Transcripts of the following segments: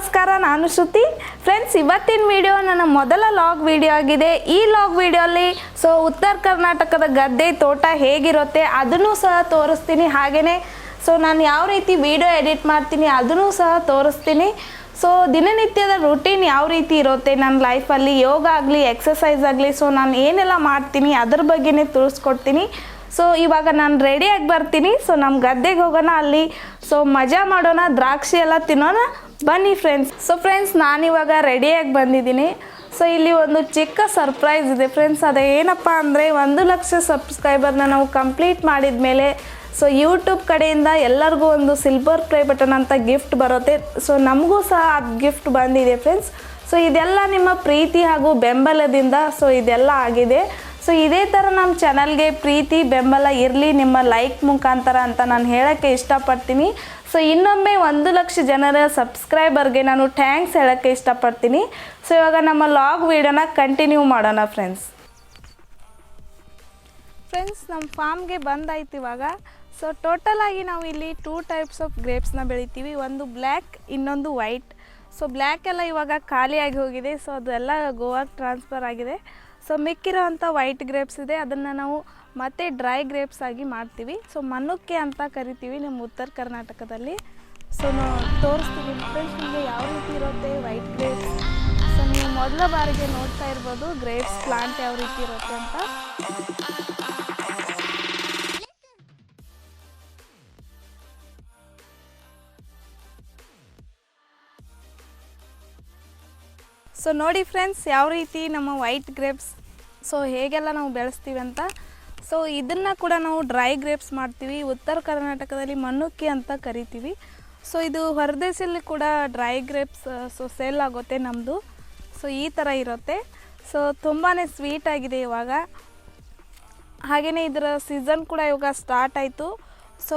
ನಮಸ್ಕಾರ, ನಾನು ಶ್ರುತಿ. ಫ್ರೆಂಡ್ಸ್ ಇವತ್ತಿನ ವಿಡಿಯೋ ನನ್ನ ಮೊದಲ ಲಾಗ್ ವಿಡಿಯೋ ಆಗಿದೆ. ಈ ಲಾಗ್ ವಿಡಿಯೋಲಿ ಸೊ ಉತ್ತರ ಕರ್ನಾಟಕದ ಗದ್ದೆ, ತೋಟ ಹೇಗಿರುತ್ತೆ ಅದನ್ನು ಸಹ ತೋರಿಸ್ತೀನಿ. ಹಾಗೆಯೇ ಸೊ ನಾನು ಯಾವ ರೀತಿ ವಿಡಿಯೋ ಎಡಿಟ್ ಮಾಡ್ತೀನಿ ಅದನ್ನು ಸಹ ತೋರಿಸ್ತೀನಿ. ಸೊ ದಿನನಿತ್ಯದ ರುಟೀನ್ ಯಾವ ರೀತಿ ಇರುತ್ತೆ? ನನ್ನ ಲೈಫಲ್ಲಿ ಯೋಗ ಆಗಲಿ ಎಕ್ಸಸೈಸ್ ಆಗಲಿ ಸೊ ನಾನು ಏನೆಲ್ಲ ಮಾಡ್ತೀನಿ ಅದ್ರ ಬಗ್ಗೆನೇ ತಿಳಿಸ್ಕೊಡ್ತೀನಿ ಸೊ ಇವಾಗ ನಾನು ರೆಡಿಯಾಗಿ ಬರ್ತೀನಿ. ಸೊ ನಮ್ಮ ಗದ್ದೆಗೆ ಹೋಗೋಣ ಅಲ್ಲಿ. ಸೊ ಮಜಾ ಮಾಡೋಣ, ದ್ರಾಕ್ಷಿ ಎಲ್ಲ ತಿನ್ನೋಣ. ಬನ್ನಿ ಫ್ರೆಂಡ್ಸ್ ಸೊ ಫ್ರೆಂಡ್ಸ್ ನಾನಿವಾಗ ರೆಡಿಯಾಗಿ ಬಂದಿದ್ದೀನಿ. ಸೊ ಇಲ್ಲಿ ಒಂದು ಚಿಕ್ಕ ಸರ್ಪ್ರೈಸ್ ಇದೆ. ಫ್ರೆಂಡ್ಸ್ ಅದು ಏನಪ್ಪ ಅಂದರೆ ಒಂದು ಲಕ್ಷ ಸಬ್ಸ್ಕ್ರೈಬರ್ನ ನಾವು ಕಂಪ್ಲೀಟ್ ಮಾಡಿದ ಮೇಲೆ ಸೊ ಯೂಟ್ಯೂಬ್ ಕಡೆಯಿಂದ ಎಲ್ಲರಿಗೂ ಒಂದು ಸಿಲ್ವರ್ ಪ್ಲೇ ಬಟನ್ ಅಂತ ಗಿಫ್ಟ್ ಬರುತ್ತೆ. ಸೊ ನಮಗೂ ಸಹ ಆ ಗಿಫ್ಟ್ ಬಂದಿದೆ ಫ್ರೆಂಡ್ಸ್ ಸೊ ಇದೆಲ್ಲ ನಿಮ್ಮ ಪ್ರೀತಿ ಹಾಗೂ ಬೆಂಬಲದಿಂದ ಸೊ ಇದೆಲ್ಲ ಆಗಿದೆ. ಸೊ ಇದೇ ಥರ ನಮ್ಮ ಚಾನಲ್ಗೆ ಪ್ರೀತಿ, ಬೆಂಬಲ ಇರಲಿ, ನಿಮ್ಮ ಲೈಕ್ ಮುಖಾಂತರ ಅಂತ ನಾನು ಹೇಳೋಕ್ಕೆ ಇಷ್ಟಪಡ್ತೀನಿ. ಸೊ ಇನ್ನೊಮ್ಮೆ ಒಂದು ಲಕ್ಷ ಜನರ ಸಬ್ಸ್ಕ್ರೈಬರ್ಗೆ ನಾನು ಥ್ಯಾಂಕ್ಸ್ ಹೇಳೋಕ್ಕೆ ಇಷ್ಟಪಡ್ತೀನಿ. ಸೊ ಇವಾಗ ನಮ್ಮ ಲಾಗ್ ವೀಡಿಯೋನ ಕಂಟಿನ್ಯೂ ಮಾಡೋಣ ಫ್ರೆಂಡ್ಸ್ ಫ್ರೆಂಡ್ಸ್ ನಮ್ಮ ಫಾರ್ಮ್ಗೆ ಬಂದಾಯ್ತು ಇವಾಗ. ಸೊ ಟೋಟಲ್ ಆಗಿ ನಾವು ಇಲ್ಲಿ ಟೂ ಟೈಪ್ಸ್ ಆಫ್ ಗ್ರೇಪ್ಸ್ನ ಬೆಳಿತೀವಿ. ಒಂದು ಬ್ಲ್ಯಾಕ್ ಇನ್ನೊಂದು ವೈಟ್ ಸೊ ಬ್ಲ್ಯಾಕ್ ಎಲ್ಲ ಇವಾಗ ಖಾಲಿಯಾಗಿ ಹೋಗಿದೆ. ಸೊ ಅದೆಲ್ಲ ಗೋವಾಗೆ ಟ್ರಾನ್ಸ್ಫರ್ ಆಗಿದೆ. ಸೊ ಮಿಕ್ಕಿರೋ ಅಂಥ ವೈಟ್ ಗ್ರೇಪ್ಸ್ ಇದೆ. ಅದನ್ನು ನಾವು ಮತ್ತೆ ಡ್ರೈ ಗ್ರೇಪ್ಸ್ ಆಗಿ ಮಾಡ್ತೀವಿ. ಸೊ ಮನುಕ್ಕೆ ಅಂತ ಕರಿತೀವಿ ನಿಮ್ಮ ಉತ್ತರ ಕರ್ನಾಟಕದಲ್ಲಿ. ಸೊ ತೋರಿಸ್ತೀವಿ ಫ್ರೆಂಡ್ಸ್ ನಿಮಗೆ ಯಾವ ರೀತಿ ಇರುತ್ತೆ ವೈಟ್ ಗ್ರೇಪ್ಸ್ ಸೊ ನೀವು ಮೊದಲ ಬಾರಿಗೆ ನೋಡ್ತಾ ಇರ್ಬೋದು ಗ್ರೇಪ್ಸ್ ಪ್ಲಾಂಟ್ ಯಾವ ರೀತಿ ಇರುತ್ತೆ ಅಂತ. ಸೊ ನೋಡಿ ಫ್ರೆಂಡ್ಸ್ ಯಾವ ರೀತಿ ನಮ್ಮ ವೈಟ್ ಗ್ರೇಪ್ಸ್ ಸೊ ಹೇಗೆಲ್ಲ ನಾವು ಬೆಳೆಸ್ತೀವಿ ಅಂತ. ಸೊ ಇದನ್ನು ಕೂಡ ನಾವು ಡ್ರೈ ಗ್ರೇಪ್ಸ್ ಮಾಡ್ತೀವಿ. ಉತ್ತರ ಕರ್ನಾಟಕದಲ್ಲಿ ಮಣ್ಣುಕ್ಕಿ ಅಂತ ಕರಿತೀವಿ. ಸೊ ಇದು ಹೊರದೇಶದಲ್ಲಿ ಕೂಡ ಡ್ರೈ ಗ್ರೇಪ್ಸ್ ಸೊ ಸೇಲ್ ಆಗುತ್ತೆ ನಮ್ಮದು ಸೊ ಈ ಥರ ಇರುತ್ತೆ. ಸೊ ತುಂಬಾ ಸ್ವೀಟ್ ಆಗಿದೆ ಇವಾಗ. ಹಾಗೆಯೇ ಇದರ ಸೀಸನ್ ಕೂಡ ಇವಾಗ ಸ್ಟಾರ್ಟ್ ಆಯಿತು. ಸೊ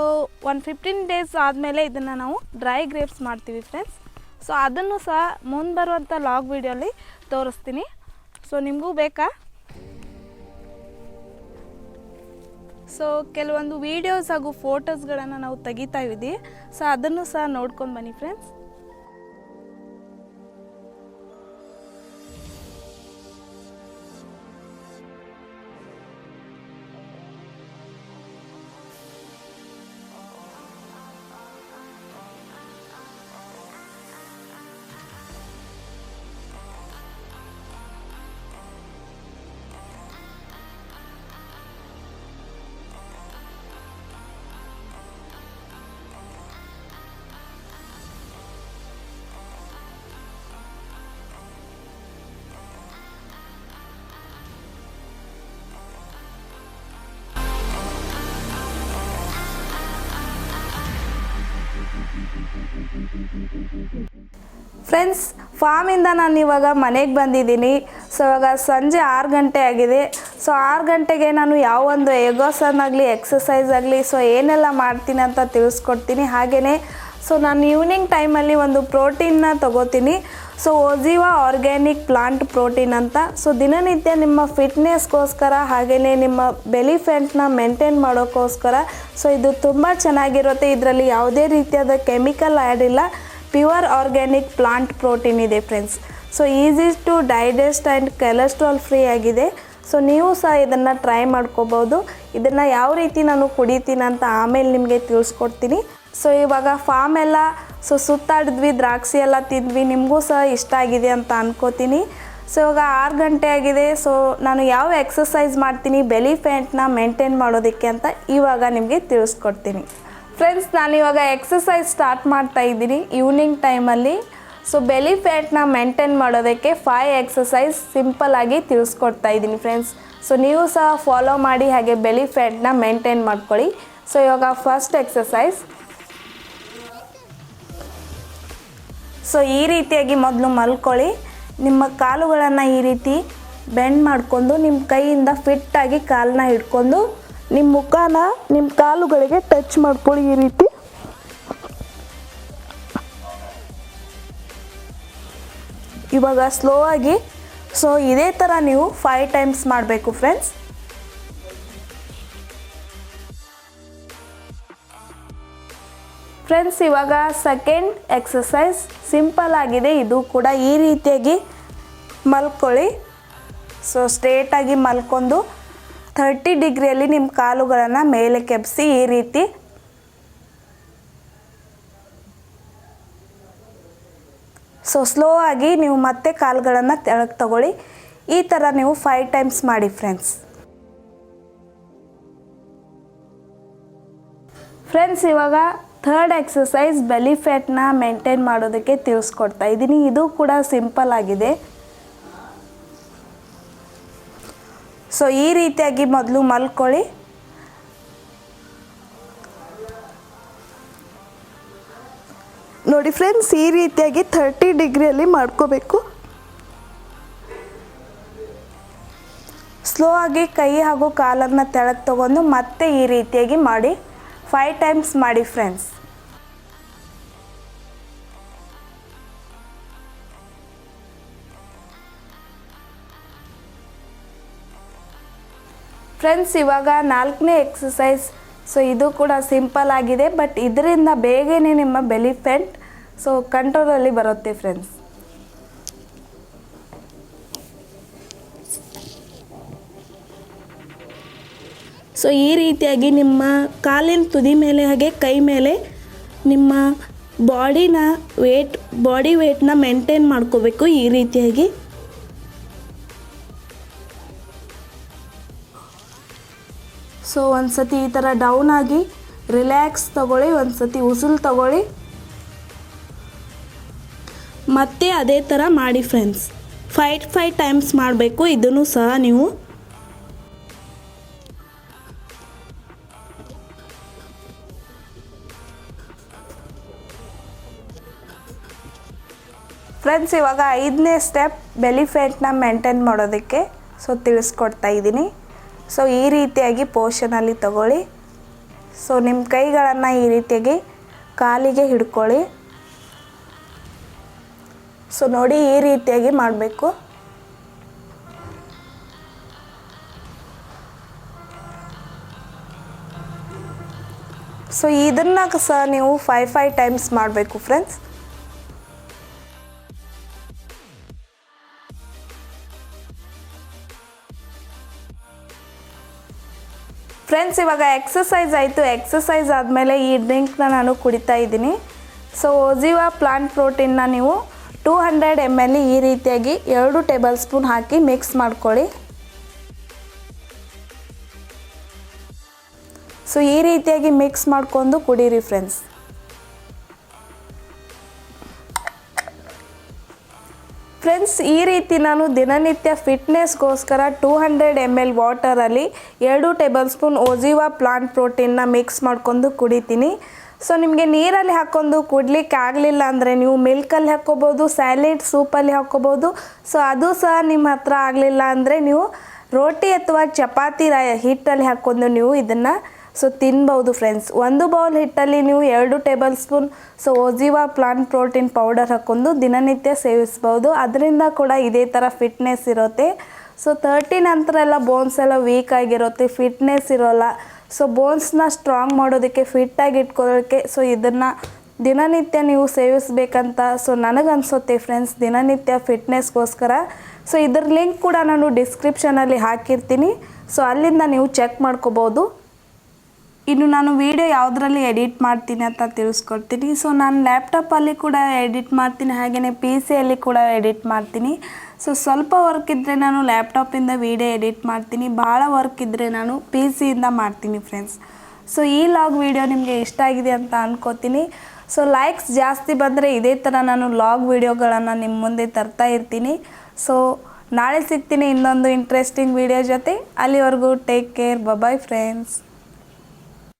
ಒನ್ ಫಿಫ್ಟೀನ್ ಡೇಸ್ ಆದಮೇಲೆ ಇದನ್ನು ನಾವು ಡ್ರೈ ಗ್ರೇಪ್ಸ್ ಮಾಡ್ತೀವಿ ಫ್ರೆಂಡ್ಸ್ ಸೊ ಅದನ್ನು ಸಹ ಮುಂದೆ ಬರುವಂಥ ಲಾಗ್ ವೀಡಿಯೋಲಿ ತೋರಿಸ್ತೀನಿ. ಸೊ ನಿಮಗೂ ಬೇಕಾ? ಸೊ ಕೆಲವೊಂದು ವೀಡಿಯೋಸ್ ಹಾಗೂ ಫೋಟೋಸ್ಗಳನ್ನು ನಾವು ತೆಗಿತಾ ಇದ್ದೀವಿ. ಸೊ ಅದನ್ನು ಸಹ ನೋಡ್ಕೊಂಡು ಬನ್ನಿ ಫ್ರೆಂಡ್ಸ್ ಫ್ರೆಂಡ್ಸ್ ಫಾರ್ಮಿಂದ ನಾನು ಇವಾಗ ಮನೆಗೆ ಬಂದಿದ್ದೀನಿ. ಸೊ ಇವಾಗ ಸಂಜೆ ಆರು ಗಂಟೆ ಆಗಿದೆ. ಸೊ ಆರು ಗಂಟೆಗೆ ನಾನು ಯಾವ ಒಂದು ಯೋಗಾಸನ ಆಗಲಿ ಎಕ್ಸಸೈಸ್ ಆಗಲಿ ಸೊ ಏನೆಲ್ಲ ಮಾಡ್ತೀನಿ ಅಂತ ತಿಳಿಸ್ಕೊಡ್ತೀನಿ. ಹಾಗೆಯೇ ಸೊ ನಾನು ಈವ್ನಿಂಗ್ ಟೈಮಲ್ಲಿ ಒಂದು ಪ್ರೋಟೀನ್ನ ತಗೋತೀನಿ. So Oziva organic plant protein ಅಂತ. ಸೊ ದಿನನಿತ್ಯ ನಿಮ್ಮ ಫಿಟ್ನೆಸ್ಗೋಸ್ಕರ ಹಾಗೆಯೇ ನಿಮ್ಮ ಬೆಲಿ ಫ್ಯಾಟ್ನ ಮೇಂಟೈನ್ ಮಾಡೋಕ್ಕೋಸ್ಕರ. ಸೊ ಇದು ತುಂಬ ಚೆನ್ನಾಗಿರುತ್ತೆ. ಇದರಲ್ಲಿ ಯಾವುದೇ ರೀತಿಯಾದ ಕೆಮಿಕಲ್ ಆ್ಯಡ್ ಇಲ್ಲ. ಪ್ಯೂರ್ ಆರ್ಗ್ಯಾನಿಕ್ ಪ್ಲಾಂಟ್ ಪ್ರೋಟೀನ್ ಇದೆ friends so easy to digest and cholesterol free ಆಗಿದೆ. ಸೊ ನೀವು ಸಹ ಇದನ್ನು ಟ್ರೈ ಮಾಡ್ಕೋಬೋದು. ಇದನ್ನು ಯಾವ ರೀತಿ ನಾನು ಕುಡಿತೀನಿ ಅಂತ ಆಮೇಲೆ ನಿಮಗೆ ತಿಳಿಸ್ಕೊಡ್ತೀನಿ. ಸೊ ಇವಾಗ ಫಾರ್ಮ್ ಎಲ್ಲ ಸೊ ಸುತ್ತಾಡಿದ್ವಿ, ದ್ರಾಕ್ಷಿ ಎಲ್ಲ ತಿಂದ್ವಿ. ನಿಮಗೂ ಸಹ ಇಷ್ಟ ಆಗಿದೆ ಅಂತ ಅಂದ್ಕೋತೀನಿ ಸೊ ಇವಾಗ ಆರು ಗಂಟೆ ಆಗಿದೆ. ಸೊ ನಾನು ಯಾವ ಎಕ್ಸಸೈಸ್ ಮಾಡ್ತೀನಿ ಬೆಲಿ ಫ್ಯಾಟ್ನ ಮೇಂಟೈನ್ ಮಾಡೋದಕ್ಕೆ ಅಂತ ಇವಾಗ ನಿಮಗೆ ತಿಳಿಸ್ಕೊಡ್ತೀನಿ. ಫ್ರೆಂಡ್ಸ್ ನಾನು ಇವಾಗ ಎಕ್ಸಸೈಸ್ ಸ್ಟಾರ್ಟ್ ಮಾಡ್ತಾ ಇದ್ದೀನಿ. ಈವ್ನಿಂಗ್ ಟೈಮಲ್ಲಿ ಸೊ ಬೆಲಿ ಫ್ಯಾಟ್ನ ಮೇಂಟೈನ್ ಮಾಡೋದಕ್ಕೆ ಫೈ ಎಕ್ಸಸೈಸ್ ಸಿಂಪಲ್ ಆಗಿ ತಿಳಿಸ್ಕೊಡ್ತಾ ಇದ್ದೀನಿ ಫ್ರೆಂಡ್ಸ್ ಸೊ ನೀವು ಸಹ ಫಾಲೋ ಮಾಡಿ ಹಾಗೆ ಬೆಲಿ ಫ್ಯಾಟ್ನ ಮೇಂಟೈನ್ ಮಾಡ್ಕೊಳ್ಳಿ. ಸೊ ಇವಾಗ ಫಸ್ಟ್ ಎಕ್ಸಸೈಸ್ ಸೊ ಈ ರೀತಿಯಾಗಿ ಮೊದಲು ಮಲ್ಕೊಳ್ಳಿ. ನಿಮ್ಮ ಕಾಲುಗಳನ್ನು ಈ ರೀತಿ ಬೆಂಡ್ ಮಾಡಿಕೊಂಡು, ನಿಮ್ಮ ಕೈಯಿಂದ ಫಿಟ್ಟಾಗಿ ಕಾಲನ್ನ ಹಿಡ್ಕೊಂಡು ನಿಮ್ಮ ಮುಖನ ನಿಮ್ಮ ಕಾಲುಗಳಿಗೆ ಟಚ್ ಮಾಡ್ಕೊಳ್ಳಿ ಈ ರೀತಿ. ಇವಾಗ ಸ್ಲೋ ಆಗಿ ಸೊ ಇದೇ ಥರ ನೀವು ಫೈವ್ ಟೈಮ್ಸ್ ಮಾಡಬೇಕು ಫ್ರೆಂಡ್ಸ್ ಫ್ರೆಂಡ್ಸ್ ಇವಾಗ ಸೆಕೆಂಡ್ ಎಕ್ಸಸೈಸ್ ಸಿಂಪಲ್ ಆಗಿದೆ. ಇದು ಕೂಡ ಈ ರೀತಿಯಾಗಿ ಮಲ್ಕೊಳ್ಳಿ. ಸೊ ಸ್ಟ್ರೇಟಾಗಿ ಮಲ್ಕೊಂಡು ಥರ್ಟಿ ಡಿಗ್ರಿಯಲ್ಲಿ ನಿಮ್ಮ ಕಾಲುಗಳನ್ನು ಮೇಲೆ ಕೆಪ್ಸಿ ಈ ರೀತಿ ಸೊ ಸ್ಲೋ ಆಗಿ ನೀವು ಮತ್ತೆ ಕಾಲುಗಳನ್ನು ತೆಳಗೆ ತಗೊಳ್ಳಿ. ಈ ಥರ ನೀವು ಫೈವ್ ಟೈಮ್ಸ್ ಮಾಡಿ ಫ್ರೆಂಡ್ಸ್ ಫ್ರೆಂಡ್ಸ್ ಇವಾಗ ಥರ್ಡ್ ಎಕ್ಸಸೈಸ್ ಬೆಲಿ ಫ್ಯಾಟ್ನ ಮೇಂಟೈನ್ ಮಾಡೋದಕ್ಕೆ ತಿಳಿಸ್ಕೊಡ್ತಾ ಇದ್ದೀನಿ ಇದು ಕೂಡ ಸಿಂಪಲ್ ಆಗಿದೆ. ಸೊ ಈ ರೀತಿಯಾಗಿ ಮೊದಲು ಮಲ್ಕೊಳ್ಳಿ. ನೋಡಿ ಫ್ರೆಂಡ್ಸ್ ಈ ರೀತಿಯಾಗಿ ಥರ್ಟಿ ಡಿಗ್ರಿಯಲ್ಲಿ ಮಾಡ್ಕೋಬೇಕು. ಸ್ಲೋ ಆಗಿ ಕೈ ಹಾಗೂ ಕಾಲನ್ನು ತೆಳಗೆ ತಗೊಂಡು ಮತ್ತೆ ಈ ರೀತಿಯಾಗಿ ಮಾಡಿ. ಫೈವ್ ಟೈಮ್ಸ್ ಮಾಡಿ ಫ್ರೆಂಡ್ಸ್ ಫ್ರೆಂಡ್ಸ್ ಇವಾಗ ನಾಲ್ಕನೇ ಎಕ್ಸಸೈಸ್ ಸೊ ಇದು ಕೂಡ ಸಿಂಪಲ್ ಆಗಿದೆ ಬಟ್ ಇದರಿಂದ ಬೇಗನೆ ನಿಮ್ಮ ಬೆಲಿ ಸೊ ಕಂಟ್ರೋಲಲ್ಲಿ ಬರುತ್ತೆ ಫ್ರೆಂಡ್ಸ್ ಸೊ ಈ ರೀತಿಯಾಗಿ ನಿಮ್ಮ ಕಾಲಿನ ತುದಿ ಮೇಲೆ ಹಾಗೆ ಕೈ ಮೇಲೆ ನಿಮ್ಮ ಬಾಡಿನ ವೇಟ್ ಬಾಡಿ ವೇಟ್ನ ಮೇಂಟೈನ್ ಮಾಡ್ಕೋಬೇಕು ಈ ರೀತಿಯಾಗಿ. ಸೊ ಒಂದು ಸತಿ ಈ ಥರ ಡೌನ್ ಆಗಿ ರಿಲ್ಯಾಕ್ಸ್ ತಗೊಳ್ಳಿ ಒಂದು ಸತಿ ಉಸಿಲು ತಗೊಳ್ಳಿ. ಮತ್ತೆ ಅದೇ ಥರ ಮಾಡಿ ಫ್ರೆಂಡ್ಸ್ ಫೈವ್ ಫೈವ್ ಟೈಮ್ಸ್ ಮಾಡಬೇಕು, ಇದನ್ನು ಸಹ ನೀವು. ಫ್ರೆಂಡ್ಸ್ ಇವಾಗ ಐದನೇ ಸ್ಟೆಪ್ ಬೆಲಿಫೆಂಟ್ನ ಮೇಂಟೈನ್ ಮಾಡೋದಕ್ಕೆ. ಸೊ ತಿಳಿಸ್ಕೊಡ್ತಾ ಇದ್ದೀನಿ. ಸೊ ಈ ರೀತಿಯಾಗಿ ಪೋಷನಲ್ಲಿ ತಗೊಳ್ಳಿ. ಸೊ ನಿಮ್ಮ ಕೈಗಳನ್ನು ಈ ರೀತಿಯಾಗಿ ಕಾಲಿಗೆ ಹಿಡ್ಕೊಳ್ಳಿ. ಸೊ ನೋಡಿ ಈ ರೀತಿಯಾಗಿ ಮಾಡಬೇಕು. ಸೊ ಇದನ್ನು ಸಹ ನೀವು ಫೈವ್ ಫೈವ್ ಟೈಮ್ಸ್ ಮಾಡಬೇಕು ಫ್ರೆಂಡ್ಸ್ ಫ್ರೆಂಡ್ಸ್ ಇವಾಗ ಎಕ್ಸಸೈಸ್ ಆಯಿತು. ಎಕ್ಸಸೈಸ್ ಆದಮೇಲೆ ಈ ಡ್ರಿಂಕ್ನ ನಾನು ಕುಡಿತಾ ಇದ್ದೀನಿ. ಸೊ ಓಜಿವಾ ಪ್ಲಾಂಟ್ ಪ್ರೋಟೀನ್ನ ನೀವು ಟೂ ಹಂಡ್ರೆಡ್ ಎಂ ಎಲ್ ಈ ರೀತಿಯಾಗಿ ಎರಡು ಟೇಬಲ್ ಸ್ಪೂನ್ ಹಾಕಿ ಮಿಕ್ಸ್ ಮಾಡ್ಕೊಳ್ಳಿ. ಸೊ ಈ ರೀತಿಯಾಗಿ ಮಿಕ್ಸ್ ಮಾಡ್ಕೊಂಡು ಕುಡೀರಿ ಫ್ರೆಂಡ್ಸ್ ಫ್ರೆಂಡ್ಸ್ ಈ ರೀತಿ ನಾನು ದಿನನಿತ್ಯ ಫಿಟ್ನೆಸ್ಗೋಸ್ಕರ ಟೂ ಹಂಡ್ರೆಡ್ ಎಂ ಎಲ್ ವಾಟರಲ್ಲಿ ಎರಡು ಟೇಬಲ್ ಸ್ಪೂನ್ ಓಜಿವಾ ಪ್ಲಾಂಟ್ ಪ್ರೋಟೀನ್ನ ಮಿಕ್ಸ್ ಮಾಡ್ಕೊಂಡು ಕುಡಿತೀನಿ. ಸೊ ನಿಮಗೆ ನೀರಲ್ಲಿ ಹಾಕ್ಕೊಂಡು ಕುಡ್ಲಿಕ್ಕೆ ಆಗಲಿಲ್ಲ ಅಂದರೆ ನೀವು ಮಿಲ್ಕಲ್ಲಿ ಹಾಕ್ಕೋಬೋದು ಸ್ಯಾಲೆಡ್ ಸೂಪಲ್ಲಿ ಹಾಕ್ಕೋಬೋದು. ಸೊ ಅದು ಸಹ ನಿಮ್ಮ ಹತ್ರ ಆಗಲಿಲ್ಲ ಅಂದರೆ ನೀವು ರೋಟಿ ಅಥವಾ ಚಪಾತಿ ಹಿಟ್ಟಲ್ಲಿ ಹಾಕ್ಕೊಂಡು ನೀವು ಇದನ್ನು ಸೊ ತಿನ್ಬೋದು ಫ್ರೆಂಡ್ಸ್ ಒಂದು ಬೌಲ್ ಹಿಟ್ಟಲ್ಲಿ ನೀವು ಎರಡು tablespoon so Oziva plant protein powder ಹಾಕ್ಕೊಂಡು ದಿನನಿತ್ಯ ಸೇವಿಸ್ಬೋದು. ಅದರಿಂದ ಕೂಡ ಇದೇ ಥರ ಫಿಟ್ನೆಸ್ ಇರುತ್ತೆ. ಸೊ ತರ್ಟಿ ನಂತರ ಎಲ್ಲ ಬೋನ್ಸ್ ಎಲ್ಲ ವೀಕ್ ಆಗಿರುತ್ತೆ ಫಿಟ್ನೆಸ್ ಇರೋಲ್ಲ. ಸೊ ಬೋನ್ಸ್ನ ಸ್ಟ್ರಾಂಗ್ ಮಾಡೋದಕ್ಕೆ ಫಿಟ್ಟಾಗಿ ಇಟ್ಕೊಳ್ಳೋಕ್ಕೆ ಸೊ ಇದನ್ನು ದಿನನಿತ್ಯ ನೀವು ಸೇವಿಸಬೇಕಂತ ಸೊ ನನಗನ್ಸುತ್ತೆ ಫ್ರೆಂಡ್ಸ್ ದಿನನಿತ್ಯ ಫಿಟ್ನೆಸ್ಗೋಸ್ಕರ ಸೊ ಇದ್ರ ಲಿಂಕ್ ಕೂಡ ನಾನು ಡಿಸ್ಕ್ರಿಪ್ಷನಲ್ಲಿ ಹಾಕಿರ್ತೀನಿ. ಸೊ ಅಲ್ಲಿಂದ ನೀವು ಚೆಕ್ ಮಾಡ್ಕೋಬೋದು. ಇನ್ನು ನಾನು ವಿಡಿಯೋ ಯಾವುದರಲ್ಲಿ ಎಡಿಟ್ ಮಾಡ್ತೀನಿ ಅಂತ ತಿಳಿಸ್ಕೊಡ್ತೀನಿ. ಸೊ ನಾನು ಲ್ಯಾಪ್ಟಾಪಲ್ಲಿ ಕೂಡ ಎಡಿಟ್ ಮಾಡ್ತೀನಿ ಹಾಗೆಯೇ ಪಿ ಸಿಯಲ್ಲಿ ಕೂಡ ಎಡಿಟ್ ಮಾಡ್ತೀನಿ. ಸೊ ಸ್ವಲ್ಪ ವರ್ಕ್ ಇದ್ದರೆ ನಾನು ಲ್ಯಾಪ್ಟಾಪಿಂದ ವಿಡಿಯೋ ಎಡಿಟ್ ಮಾಡ್ತೀನಿ. ಭಾಳ ವರ್ಕ್ ಇದ್ದರೆ ನಾನು ಪಿ ಸಿಯಿಂದ ಮಾಡ್ತೀನಿ ಫ್ರೆಂಡ್ಸ್ ಸೊ ಈ ಲಾಗ್ ವಿಡಿಯೋ ನಿಮಗೆ ಇಷ್ಟ ಆಗಿದೆ ಅಂತ ಅಂದ್ಕೋತೀನಿ ಸೊ ಲೈಕ್ಸ್ ಜಾಸ್ತಿ ಬಂದರೆ ಇದೇ ಥರ ನಾನು ಲಾಗ್ ವೀಡಿಯೋಗಳನ್ನು ನಿಮ್ಮ ಮುಂದೆ ತರ್ತಾ ಇರ್ತೀನಿ. ಸೊ ನಾಳೆ ಸಿಗ್ತೀನಿ ಇನ್ನೊಂದು ಇಂಟ್ರೆಸ್ಟಿಂಗ್ ವಿಡಿಯೋ ಜೊತೆ. ಅಲ್ಲಿವರೆಗೂ ಟೇಕ್ ಕೇರ್ ಬಬಾಯ್ ಫ್ರೆಂಡ್ಸ್